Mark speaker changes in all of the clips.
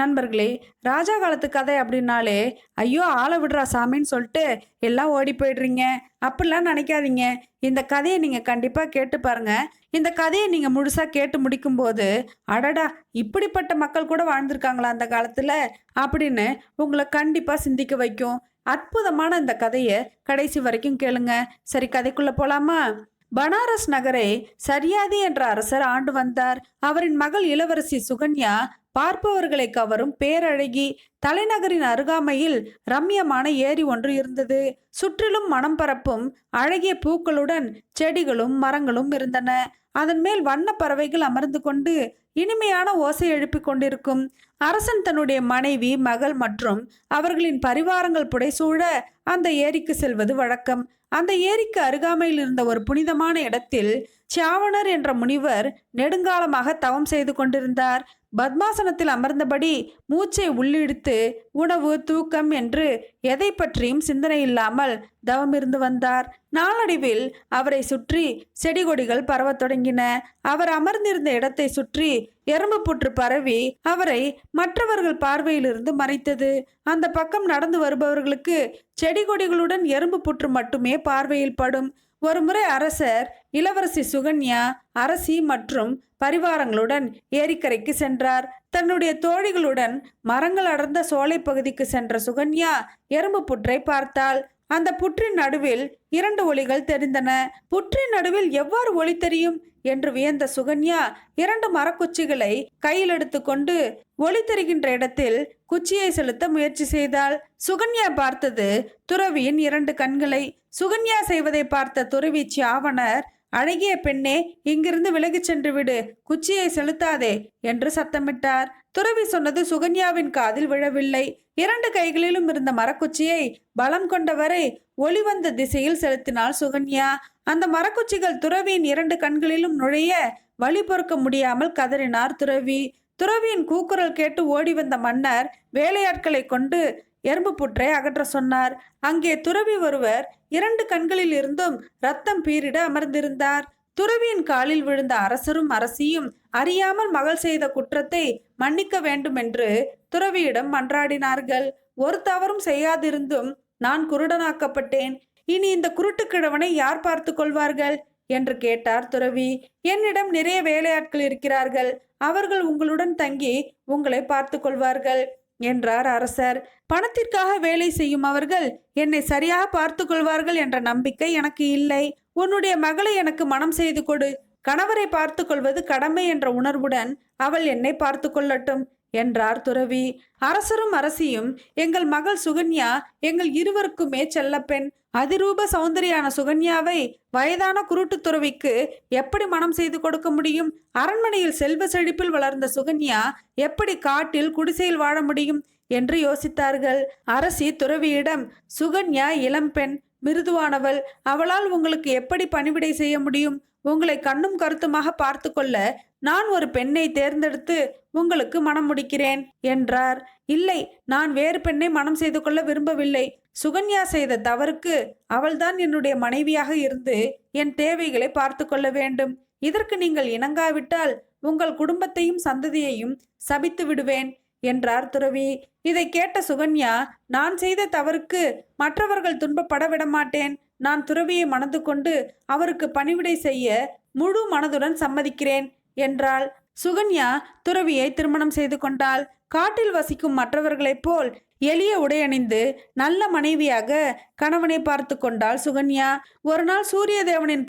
Speaker 1: நண்பர்களே ராஜா காலத்து கதை அப்படின்னாலே ஐயோ ஆளை விடுறா சாமின்னு சொல்லிட்டு எல்லாம் ஓடி போயிடுறீங்க. அப்படிலாம் நினைக்காதீங்க. இந்த கதையை நீங்கள் கண்டிப்பாக கேட்டு பாருங்க. இந்த கதையை நீங்கள் முழுசாக கேட்டு முடிக்கும் போது அடடா இப்படிப்பட்ட மக்கள் கூட வாழ்ந்திருக்காங்களா அந்த காலத்தில்? அப்படின்னு உங்களை கண்டிப்பாக சிந்திக்க வைக்கும். அற்புதமான இந்த கதையை கடைசி வரைக்கும் கேளுங்க. சரி கதைக்குள்ளே போகலாமா பனாரஸ் நகரை சரியாதி என்ற அரசர் ஆண்டு வந்தார். அவரின் மகள் இளவரசி சுகன்யா பார்ப்பவர்களை கவரும் பேரழகி தலைநகரின் அருகாமையில் ரம்யமான ஏரி ஒன்று இருந்தது. சுற்றிலும் மனம் பரப்பும் அழகிய பூக்களுடன் செடிகளும் மரங்களும் இருந்தன. அதன் மேல் வண்ண பறவைகள் அமர்ந்து கொண்டு இனிமையான ஓசை எழுப்பிக் கொண்டிருக்கும். அரசன் தன்னுடைய மனைவி மகள் மற்றும் அவர்களின் பரிவாரங்கள் புடைசூழ அந்த ஏரிக்கு செல்வது வழக்கம். அந்த ஏரிக்கு அருகாமையில் இருந்த ஒரு புனிதமான இடத்தில் சாவணர் என்ற முனிவர் நெடுங்காலமாக தவம் செய்து கொண்டிருந்தார். பத்மாசனத்தில் அமர்ந்தபடி மூச்சை உள்ளிழுத்து உணவு தூக்கம் என்று எதை பற்றியும் சிந்தனை இல்லாமல் தவம் இருந்து வந்தார். நாளடைவில் அவரை சுற்றி செடி கொடிகள் பரவத் தொடங்கின. அவர் அமர்ந்திருந்த இடத்தை சுற்றி எறும்பு புற்று பரவி அவரை மற்றவர்கள் பார்வையிலிருந்து மறைத்தது. அந்த பக்கம் நடந்து வருபவர்களுக்கு செடி கொடிகளுடன் எறும்பு புற்று மட்டுமே பார்வையில் படும். ஒருமுறை அரசர் இளவரசி சுகன்யா அரசி மற்றும் பரிவாரங்களுடன் ஏரிக்கரைக்கு சென்றார். தன்னுடைய தோழிகளுடன் மரங்கள் அடர்ந்த சோலை பகுதிக்கு சென்ற சுகன்யா எறும்பு புற்றை பார்த்தாள். அந்த புற்றின் நடுவில் இரண்டு ஒளிகள் தெரிந்தன. புற்றின் நடுவில் எவ்வாறு ஒளி தெரியும்? என்று வியந்த சுகன்யா இரண்டு மரக்குச்சிகளை கையில் எடுத்துக்கொண்டு ஒளி தெரிகின்ற இடத்தில் குச்சியை செலுத்த முயற்சி செய்தாள். சுகன்யா பார்த்தது துறவியின் இரண்டு கண்களை. சுகன்யா செய்வதை பார்த்த துறவி சாவணர் அழகிய பெண்ணே இங்கிருந்து விலகிச் சென்று விடு. குச்சியை செலுத்தாதே என்று சத்தமிட்டார். துறவி சொன்னது சுகன்யாவின் காதில் விழவில்லை. இரண்டு கைகளிலும் இருந்த மரக்குச்சியை பலம் கொண்டவரை ஒளி வந்த திசையில் செலுத்தினாள் சுகன்யா. அந்த மரக்குச்சிகள் துறவியின் இரண்டு கண்களிலும் நுழைய வழி பொறுக்க முடியாமல் கதறினார் துறவி. துறவியின் கூக்குரல் கேட்டு ஓடி வந்த மன்னர் வேலையாட்களை கொண்டு எறும்பு புற்றை அகற்ற சொன்னார். அங்கே துறவி ஒருவர் இரண்டு கண்களில் இருந்தும் ரத்தம் பீரிட அமர்ந்திருந்தார். துறவியின் காலில் விழுந்த அரசரும் அரசியும் அறியாமல் மகள் செய்த குற்றத்தை மன்னிக்க வேண்டும் என்று துறவியிடம் மன்றாடினார்கள். ஒரு தவறும் செய்யாதிருந்தும் நான் குருடனாக்கப்பட்டேன். இனி இந்த குருட்டுக்கிழவனை யார் பார்த்து கொள்வார்கள்? என்று கேட்டார் துறவி. என்னிடம் நிறைய வேலையாட்கள் இருக்கிறார்கள். அவர்கள் உங்களுடன் தங்கி உங்களை பார்த்து கொள்வார்கள். என்றார் அரசர். பணத்திற்காக வேலை செய்யும் அவர்கள் என்னை சரியாக பார்த்து கொள்வார்கள் என்ற நம்பிக்கை எனக்கு இல்லை. உன்னுடைய மகளை எனக்கு மனம் செய்து கொடு. கணவரை பார்த்து கொள்வது கடமை என்ற உணர்வுடன் அவள் என்னை பார்த்து கொள்ளட்டும். என்றார் துறவி. அரசரும் அரசியும் எங்கள் மகள் சுகன்யா எங்கள் இருவருக்குமே செல்லப்பெண் அதிரூப சௌந்தரியான சுகன்யாவை வயதான குருட்டு துறவிக்கு எப்படி மனம் செய்து கொடுக்க முடியும்? அரண்மனையில் செல்வ செழிப்பில் வளர்ந்த சுகன்யா எப்படி காட்டில் குடிசையில் வாழ முடியும்? என்று யோசித்தார்கள். அரசி துறவியிடம் சுகன்யா இளம்பெண் மிருதுவானவள். அவளால் உங்களுக்கு எப்படி பணிவிடை செய்ய முடியும்? உங்களை கண்ணும் கருத்துமாக பார்த்து கொள்ள நான் ஒரு பெண்ணை தேர்ந்தெடுத்து உங்களுக்கு மனம் முடிக்கிறேன் என்றார். இல்லை நான் வேறு பெண்ணை மனம் செய்து கொள்ள விரும்பவில்லை. சுகன்யா செய்த தவறுக்கு அவள்தான் என்னுடைய மனைவியாக இருந்து என் தேவைகளை பார்த்து கொள்ள வேண்டும். இதற்கு நீங்கள் இணங்காவிட்டால் உங்கள் குடும்பத்தையும் சந்ததியையும் சபித்து விடுவேன் என்றார் துறவி. இதை கேட்ட சுகன்யா நான் செய்த தவறுக்கு மற்றவர்கள் துன்பப்பட விடமாட்டேன். நான் துறவியை மணந்து கொண்டு அவருக்கு பணிவிடை செய்ய முழு மனதுடன் சம்மதிக்கிறேன் என்றாள். சுகன்யா துறவியை திருமணம் செய்து கொண்டாள். காட்டில் வசிக்கும் மற்றவர்களைப் போல் எளிய உடையணிந்து நல்ல மனைவியாக கணவனை பார்த்து கொண்டாள் சுகன்யா. ஒரு நாள்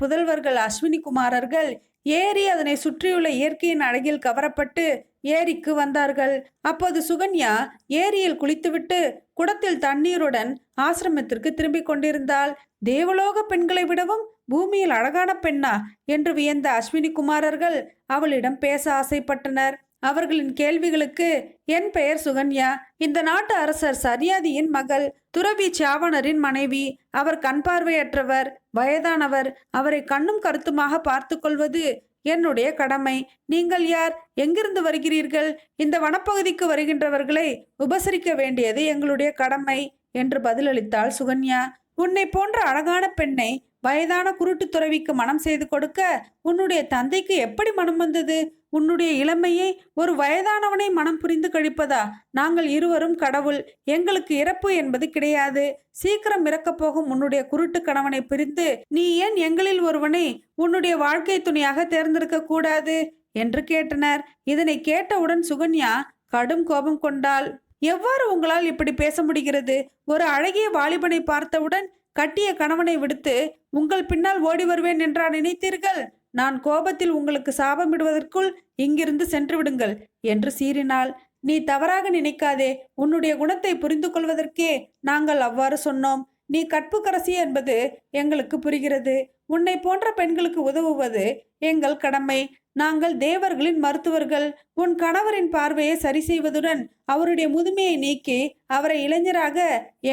Speaker 1: புதல்வர்கள் அஸ்வினி குமாரர்கள் ஏரி அதனை சுற்றியுள்ள இயற்கையின் அழகில் கவரப்பட்டு ஏரிக்கு வந்தார்கள். அப்போது சுகன்யா ஏரியில் குளித்துவிட்டு குடத்தில் தண்ணீருடன் ஆசிரமத்திற்கு திரும்பிக் கொண்டிருந்தாள். தேவலோக பெண்களை விடவும் பூமியில் அழகான பெண்ணா? என்று வியந்த அஸ்வினி குமாரர்கள் அவளிடம் பேச ஆசைப்பட்டனர். அவர்களின் கேள்விகளுக்கு என் பெயர் சுகன்யா. இந்த நாட்டு அரசர் சரியாதியின் மகள் துறவி சாவணரின் மனைவி. அவர் கண் பார்வையற்றவர் வயதானவர். அவரை கண்ணும் கருத்துமாக பார்த்து கொள்வது என்னுடைய கடமை. நீங்கள் யார்? எங்கிருந்து வருகிறீர்கள்? இந்த வனப்பகுதிக்கு வருகின்றவர்களை உபசரிக்க வேண்டியது எங்களுடைய கடமை என்று பதிலளித்தாள் சுகன்யா. உன்னை போன்ற அழகான பெண்ணை வயதான குருட்டு துறவிக்கு மனம் செய்து கொடுக்க உன்னுடைய தந்தைக்கு எப்படி மனம் வந்தது? உன்னுடைய இளமையை ஒரு வயதானவனை மனம் புரிந்து கழிப்பதா? நாங்கள் இருவரும் கடவுள் எங்களுக்கு இறப்பு என்பது கிடையாது. சீக்கிரம் இறக்கப் போகும் உன்னுடைய குருட்டு கணவனை பிரிந்து நீ ஏன் எங்களில் ஒருவனை உன்னுடைய வாழ்க்கை துணையாக தேர்ந்தெடுக்க கூடாது? என்று கேட்டனர். இதனை கேட்டவுடன் சுகன்யா கடும் கோபம் கொண்டாள். எவ்வாறு உங்களால் இப்படி பேச முடிகிறது? ஒரு அழகிய வாலிபனை பார்த்தவுடன் கட்டிய கணவனை விடுத்து உங்கள் பின்னால் ஓடி வருவேன் என்றா நினைத்தீர்கள்? நான் கோபத்தில் உங்களுக்கு சாபமிடுவதற்குள் இங்கிருந்து சென்று விடுங்கள் என்று சீறினாள். நீ தவறாக நினைக்காதே. உன்னுடைய குணத்தை புரிந்து கொள்வதற்கே நாங்கள் அவ்வாறு சொன்னோம். நீ கற்புக்கரசி என்பது எங்களுக்கு புரிகிறது. உன்னை போன்ற பெண்களுக்கு உதவுவது எங்கள் கடமை. நாங்கள் தேவர்களின் மருத்துவர்கள். உன் கணவரின் பார்வையை சரி செய்வதுடன் அவருடைய முதுமையை நீக்கி அவரை இளைஞராக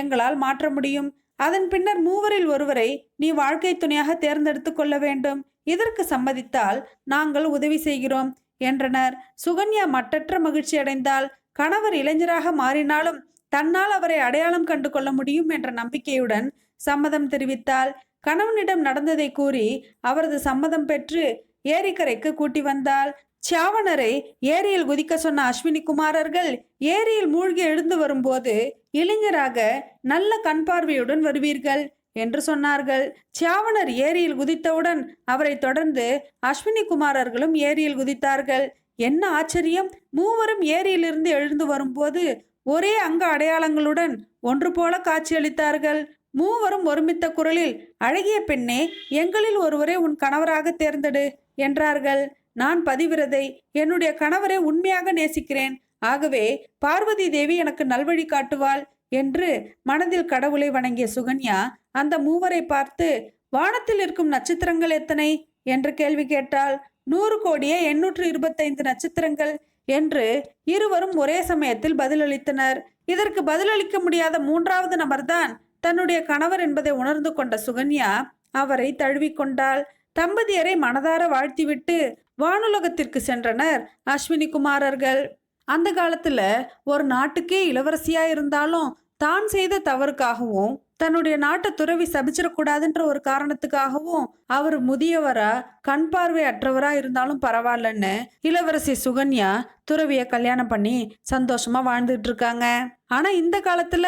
Speaker 1: எங்களால் மாற்ற முடியும். அதன் பின்னர் மூவரில் ஒருவரை நீ வாழ்க்கை துணையாக தேர்ந்தெடுத்து கொள்ள வேண்டும். இதற்கு சம்மதித்தால் நாங்கள் உதவி செய்கிறோம் என்றனர். சுகன்யா மட்டற்ற மகிழ்ச்சி அடைந்தால் கணவர் இளைஞராக மாறினாலும் தன்னால் அவரை அடையாளம் கண்டு கொள்ள முடியும் என்ற நம்பிக்கையுடன் சம்மதம் தெரிவித்தால் கணவனிடம் நடந்ததை கூறி அவரது சம்மதம் பெற்று ஏரிக்கரைக்கு கூட்டி வந்தால் சாவணரை ஏரியில் குதிக்க சொன்ன அஸ்வினி குமாரர்கள் ஏரியில் மூழ்கி எழுந்து வரும்போது இளைஞராக நல்ல கண் பார்வையுடன் வருவீர்கள் என்று சொன்னார்கள். சாவணர் ஏரியில் குதித்தவுடன் அவரை தொடர்ந்து அஸ்வினி குமாரர்களும் ஏரியில் குதித்தார்கள். என்ன ஆச்சரியம்! மூவரும் ஏரியிலிருந்து எழுந்து வரும்போது ஒரே அங்க அடையாளங்களுடன் ஒன்று போல காட்சியளித்தார்கள். மூவரும் ஒருமித்த குரலில் அழகிய பெண்ணே எங்களில் ஒருவரை உன் கணவராக தேர்ந்தெடு என்றார்கள். நான் பதிவிரதை என்னுடைய கணவரை உண்மையாக நேசிக்கிறேன். ஆகவே பார்வதி தேவி எனக்கு நல்வழி காட்டுவாள் என்று மனதில் கடவுளை வணங்கிய சுகன்யா அந்த மூவரை பார்த்து வானத்தில் இருக்கும் நட்சத்திரங்கள் எத்தனை? என்று கேள்வி கேட்டாள். நூறு கோடியே எண்ணூற்று இருபத்தைந்து நட்சத்திரங்கள் என்று இருவரும் ஒரே சமயத்தில் பதிலளித்தனர். இதற்கு பதிலளிக்க முடியாத மூன்றாவது நபர்தான் தன்னுடைய கணவர் என்பதை உணர்ந்து கொண்ட சுகன்யா அவரை தழுவிக்கொண்டாள். தம்பதியரை மனதார வாழ்த்திவிட்டு வானுலகத்திற்கு சென்றனர் அஸ்வினி குமாரர்கள். அந்த காலத்தில் ஒரு நாட்டுக்கே இளவரசியாக இருந்தாலும் தான் செய்த தவறுக்காகவும் தன்னுடைய நாட்டை துறவி சபிச்சிடக்கூடாதுன்ற ஒரு காரணத்துக்காகவும் அவர் முதியவரா கண் பார்வை அற்றவரா இருந்தாலும் பரவாயில்லன்னு இளவரசி சுகன்யா துறவிய கல்யாணம் பண்ணி சந்தோஷமா வாழ்ந்துட்டு இருக்காங்க. ஆனா இந்த காலத்துல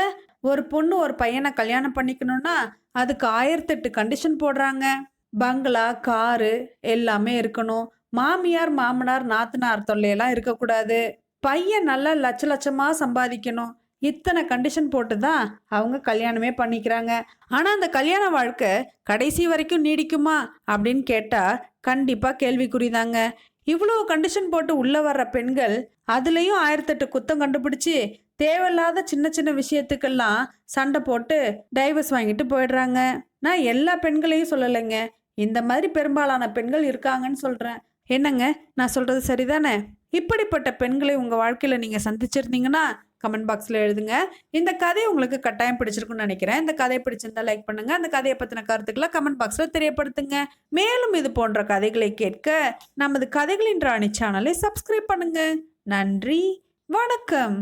Speaker 1: ஒரு பொண்ணு ஒரு பையனை கல்யாணம் பண்ணிக்கணும்னா அதுக்கு ஆயிரத்தெட்டு கண்டிஷன் போடுறாங்க. பங்களா காரு எல்லாமே இருக்கணும். மாமியார் மாமனார் நாத்தனார் தொல்லையெல்லாம் இருக்கக்கூடாது. பையன் நல்லா லட்ச லட்சமாக சம்பாதிக்கணும். இத்தனை கண்டிஷன் போட்டு தான் அவங்க கல்யாணமே பண்ணிக்கிறாங்க. ஆனால் அந்த கல்யாண வாழ்க்கை கடைசி வரைக்கும் நீடிக்குமா அப்படின்னு கேட்டால் கண்டிப்பாக கேள்விக்குறிதாங்க. இவ்வளோ கண்டிஷன் போட்டு உள்ளே வர்ற பெண்கள் அதுலேயும் ஆயிரத்தெட்டு குத்தம் கண்டுபிடிச்சி தேவையில்லாத சின்ன சின்ன விஷயத்துக்கெல்லாம் சண்டை போட்டு டைவர்ஸ் வாங்கிட்டு போயிடுறாங்க. நான் எல்லா பெண்களையும் சொல்லலைங்க. இந்த மாதிரி பெரும்பாலான பெண்கள் இருக்காங்கன்னு சொல்கிறேன் என்னங்க? நான் சொல்கிறது சரிதானே? இப்படிப்பட்ட பெண்களை உங்கள் வாழ்க்கையில் நீங்கள் சந்திச்சிருந்தீங்கன்னா கமெண்ட் பாக்ஸில் எழுதுங்க. இந்த கதை உங்களுக்கு கட்டாயம் பிடிச்சிருக்குன்னு நினைக்கிறேன். இந்த கதையை பிடிச்சிருந்தா லைக் பண்ணுங்கள் அந்த கதையை பற்றின கருத்துக்களை கமெண்ட் பாக்ஸில் தெரியப்படுத்துங்க. மேலும் இது போன்ற கதைகளை கேட்க நமது கதைகளின் ராணி சேனலை சப்ஸ்கிரைப் பண்ணுங்கள் நன்றி. வணக்கம்.